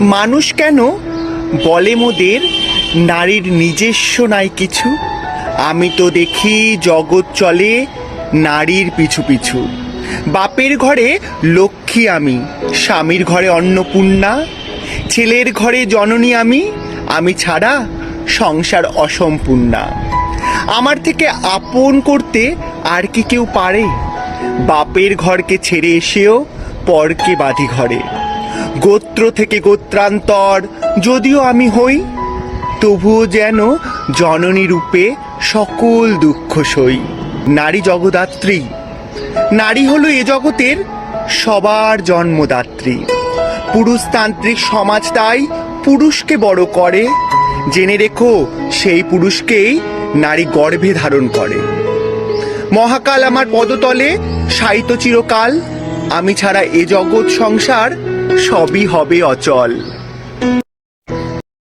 মানুষ কেন? বলে মোদের নারীর নিজস্ব নাই কিছু। আমি তো দেখি জগৎ চলে নারীর পিছু পিছু। বাপের ঘরে লক্ষ্মী আমি, স্বামীর ঘরে অন্নপূর্ণা, ছেলের ঘরে জননী আমি আমি ছাড়া সংসার অসম্পূর্ণা। আমার থেকে আপন করতে আর কি কেউ পারে? বাপের ঘরকে ছেড়ে এসেও পরকে বাঁধি ঘরে। গোত্র থেকে গোত্রান্তর। যদিও আমি হই, তবুও যেন জননী রূপে সকল দুঃখ সই। নারী জগদাত্রী, নারী হলো এ জগতের সবার জন্মদাত্রী। পুরুষতান্ত্রিক সমাজ তাই পুরুষকে বড় করে। জেনে রেখো, সেই পুরুষকেই নারী গর্ভে ধারণ করে। মহাকাল আমার পদতলে সাহিত্য চিরকাল আমি ছাড়া এ জগৎ সংসার সবই হবে অচল।